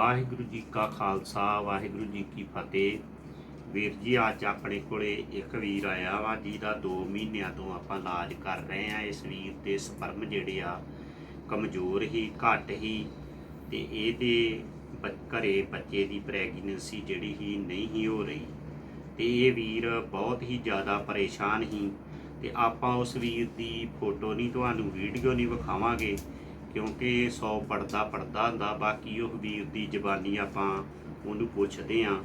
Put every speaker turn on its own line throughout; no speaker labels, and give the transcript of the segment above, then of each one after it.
ਵਾਹਿਗੁਰੂ ਜੀ ਕਾ ਖਾਲਸਾ, ਵਾਹਿਗੁਰੂ ਜੀ ਕੀ ਫਤਿਹ। ਵੀਰ ਜੀ, ਅੱਜ ਆਪਣੇ ਕੋਲੇ ਇੱਕ ਵੀਰ ਆਇਆ ਵਾ, ਜਿਹਦਾ 2 ਮਹੀਨਿਆਂ ਤੋਂ ਆਪਾਂ ਇਲਾਜ ਕਰ ਰਹੇ ਆ ਇਸ ਵੀਰ ਦੇ ਸਪਰਮ ਜਿਹੜੇ ਆ, ਕਮਜ਼ੋਰ ਹੀ, ਘੱਟ ਹੀ ਤੇ ਇਹਦੇ ਬ- ਘਰੇ ਬੱਚੇ ਦੀ ਪ੍ਰੈਗਨੈਂਸੀ ਜਿਹੜੀ ਹੀ ਨਹੀਂ ਹੀ ਹੋ ਰਹੀ। ਤੇ ਇਹ ਵੀਰ ਬਹੁਤ ਹੀ ਜ਼ਿਆਦਾ ਪਰੇਸ਼ਾਨ ਹੀ ਤੇ ਆਪਾਂ ਉਸ ਵੀਰ ਦੀ ਫੋਟੋ ਨਹੀਂ, ਤੁਹਾਨੂੰ ਵੀਡੀਓ ਨਹੀਂ ਵਿਖਾਵਾਂਗੇ। ਕਿਉਂਕਿ 100 ਪੜਦਾ ਪੜਦਾ ਹੁੰਦਾ, ਬਾਕੀ ਉਹ ਵੀਰ ਦੀ ਜ਼ਬਾਨੀ ਆਪਾਂ ਉਹਨੂੰ ਪੁੱਛਦੇ ਆ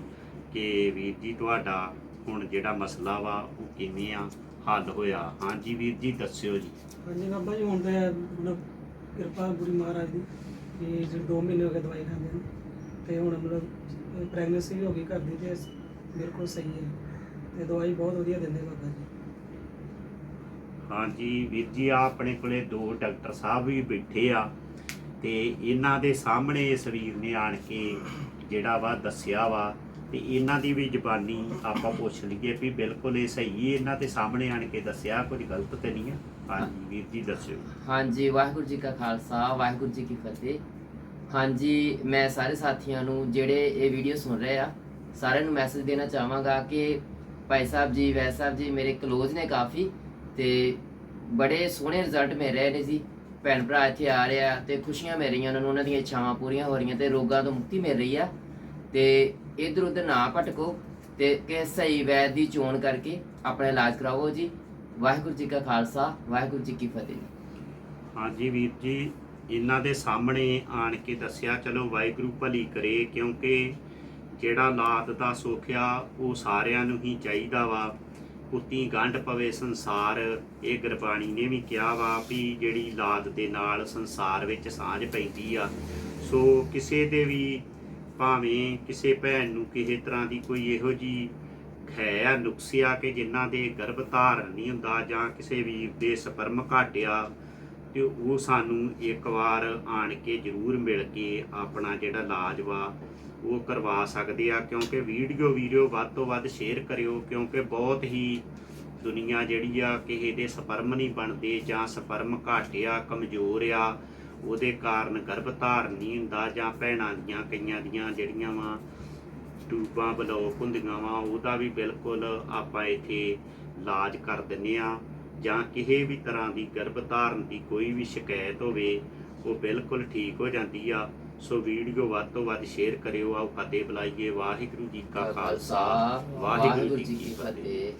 ਕਿ ਵੀਰ ਜੀ ਤੁਹਾਡਾ ਹੁਣ ਜਿਹੜਾ ਮਸਲਾ ਵਾ ਉਹ ਕਿਵੇਂ ਆ, ਹੱਲ ਹੋਇਆ? ਹਾਂਜੀ ਵੀਰ ਜੀ, ਦੱਸਿਓ ਜੀ।
ਹਾਂਜੀ ਬਾਬਾ ਜੀ, ਹੁਣ ਤੇ ਮਤਲਬ ਕਿਰਪਾ ਗੁਰੂ ਮਹਾਰਾਜ ਦੀ ਕਿ ਜਿਹੜੇ 2 ਮਹੀਨੇ ਹੋ ਗਏ ਦਵਾਈ ਖਾਂਦੇ ਨੂੰ, ਤੇ ਹੁਣ ਮਤਲਬ ਪ੍ਰੈਗਨੈਂਸੀ ਵੀ ਹੋ ਗਈ ਘਰ ਦੀ ਤੇ ਬਿਲਕੁਲ ਸਹੀ ਹੈ। ਤੇ ਦਵਾਈ ਬਹੁਤ ਵਧੀਆ ਦਿੰਦੇ ਬਾਬਾ ਜੀ।
ਹਾਂਜੀ, ਵੀਰ ਜੀ ਆ ਆਪਣੇ ਕੋਲੇ ਦੋ ਡਾਕਟਰ ਸਾਹਿਬ ਵੀ ਬੈਠੇ ਆ ਤੇ ਇਹਨਾਂ ਦੇ ਸਾਹਮਣੇ ਇਸ ਵੀਰ ਨੇ ਆਣ ਕੇ ਜਿਹੜਾ ਵਾ ਦੱਸਿਆ ਵਾ ਤੇ ਇਹਨਾਂ ਦੀ ਵੀ ਜ਼ਬਾਨੀ ਆਪਾਂ ਪੁੱਛ ਲਈਏ ਵੀ ਬਿਲਕੁਲ ਇਹ ਸਹੀ ਇਹਨਾਂ ਦੇ ਸਾਹਮਣੇ ਆਣ ਕੇ ਦੱਸਿਆ ਕੁਝ ਗਲਤ ਤੇ ਨਹੀਂ ਆ? ਹਾਂਜੀ, ਵੀਰ ਜੀ, ਦੱਸਿਓ।
ਹਾਂਜੀ, ਵਾਹਿਗੁਰੂ ਜੀ ਕਾ ਖਾਲਸਾ, ਵਾਹਿਗੁਰੂ ਜੀ ਕੀ ਫਤਿਹ। ਹਾਂਜੀ, ਮੈਂ ਸਾਰੇ ਸਾਥੀਆਂ ਨੂੰ ਜਿਹੜੇ ਇਹ ਵੀਡੀਓ ਸੁਣ ਰਹੇ ਆ, ਸਾਰਿਆਂ ਨੂੰ ਮੈਸੇਜ ਦੇਣਾ ਚਾਹਾਂਗਾ ਕਿ ਭਾਈ ਸਾਹਿਬ ਜੀ ਵੈ ਸਾਹਿਬ ਜੀ, ਮੇਰੇ ਕਲੋਜ਼ ਨੇ ਕਾਫੀ। ਤੇ ਬੜੇ ਸੋਹਣੇ ਰਿਜ਼ਲਟ ਮਿਲ ਰਹੇ ਨੇ ਜੀ। ਭੈਣ ਭਰਾ ਇੱਥੇ ਆ ਰਿਹਾ ਆ ਤੇ ਖੁਸ਼ੀਆਂ ਮਿਲ ਰਹੀਆਂ ਉਹਨਾਂ ਨੂੰ, ਉਹਨਾਂ ਦੀਆਂ ਇੱਛਾਵਾਂ ਪੂਰੀਆਂ ਹੋ ਰਹੀਆਂ ਤੇ ਰੋਗਾਂ ਤੋਂ ਮੁਕਤੀ ਮਿਲ ਰਹੀ ਆ। ਤੇ ਇਧਰ ਉਧਰ ਨਾ ਭਟਕੋ ਤੇ ਕਿ ਸਹੀ ਵੈਦ ਦੀ ਚੋਣ ਕਰਕੇ ਆਪਣਾ ਇਲਾਜ ਕਰਾਓ ਜੀ। ਵਾਹਿਗੁਰੂ ਜੀ ਕਾ ਖਾਲਸਾ, ਵਾਹਿਗੁਰੂ ਜੀ ਕੀ ਫਤਿਹ।
ਹਾਂਜੀ ਵੀਰ ਜੀ, ਇਹਨਾਂ ਦੇ ਸਾਹਮਣੇ ਆਣ ਕੇ ਦੱਸਿਆ, ਚਲੋ ਵਾਹਿਗੁਰੂ ਭਲੀ ਕਰੇ ਕਿਉਂਕਿ ਜਿਹੜਾ ਲਾਤ ਦਾ ਸੋਖਿਆ ਉਹ ਸਾਰਿਆਂ ਨੂੰ ਹੀ ਚਾਹੀਦਾ ਵਾ। ਕੁੱਤੀ ਗੰਢ ਪਵੇ ਸੰਸਾਰ, ਇਹ ਗੁਰਬਾਣੀ ਨੇ ਵੀ ਕਿਹਾ ਵਾ ਵੀ ਜਿਹੜੀ ਲਾਦ ਦੇ ਨਾਲ ਸੰਸਾਰ ਵਿੱਚ ਸਾਂਝ ਪੈਂਦੀ ਆ। ਸੋ ਕਿਸੇ ਦੇ ਵੀ ਭਾਵੇਂ ਕਿਸੇ ਭੈਣ ਨੂੰ ਕਿਸੇ ਤਰ੍ਹਾਂ ਦੀ ਕੋਈ ਇਹੋ ਜੀ ਹੈ ਆ ਨੁਕਸਿਆ ਕਿ ਜਿਨ੍ਹਾਂ ਦੇ ਗਰਭ ਧਾਰਨ ਨਹੀਂ ਹੁੰਦਾ ਜਾਂ ਕਿਸੇ ਵੀਰ ਦੇ ਸਪਰਮ ਘਾਟਿਆ ਤੇ ਉਹ ਸਾਨੂੰ ਇੱਕ ਵਾਰ ਆਣ ਕੇ ਜ਼ਰੂਰ ਮਿਲ ਕੇ ਆਪਣਾ ਜਿਹੜਾ ਇਲਾਜ ਵਾ, ਉਹ ਕਰਵਾ ਸਕਦੇ ਆ। ਕਿਉਂਕਿ ਵੀਡੀਓ ਵੀਡੀਓ ਵੱਧ ਤੋਂ ਵੱਧ ਸ਼ੇਅਰ ਕਰਿਓ, ਕਿਉਂਕਿ ਬਹੁਤ ਹੀ ਦੁਨੀਆ ਜਿਹੜੀ ਆ ਕਿਸੇ ਦੇ ਸਪਰਮ ਨਹੀਂ ਬਣਦੇ ਜਾਂ ਸਪਰਮ ਘਾਟਿਆ ਕਮਜ਼ੋਰ ਆ, ਉਹਦੇ ਕਾਰਨ ਗਰਭਧਾਰ ਨਹੀਂ ਹੁੰਦਾ ਜਾਂ ਭੈਣਾਂ ਦੀਆਂ, ਕਈਆਂ ਦੀਆਂ ਜਿਹੜੀਆਂ ਵਾ ਟੂਬਾਂ ਬਲੌਕ ਹੁੰਦੀਆਂ ਵਾ, ਉਹਦਾ ਵੀ ਬਿਲਕੁਲ ਆਪਾਂ ਇੱਥੇ ਇਲਾਜ ਕਰ ਦਿੰਨੇ ਆ। ਜਾਂ ਕਿਸੇ ਵੀ ਤਰ੍ਹਾਂ ਦੀ ਗਰਭ ਧਾਰਨ ਦੀ ਕੋਈ ਵੀ ਸ਼ਿਕਾਇਤ ਹੋਵੇ ਉਹ ਬਿਲਕੁਲ ਠੀਕ ਹੋ ਜਾਂਦੀ ਆ। ਸੋ ਵੀਡੀਓ ਵੱਧ ਤੋਂ ਵੱਧ ਸ਼ੇਅਰ ਕਰਿਓ ਆਓ ਫਤਿਹ ਬੁਲਾਈਏ। ਵਾਹਿਗੁਰੂ ਜੀ ਕਾ ਖਾਲਸਾ। ਵਾਹਿਗੁਰੂ ਜੀ ਕੀ ਫਤਿਹ।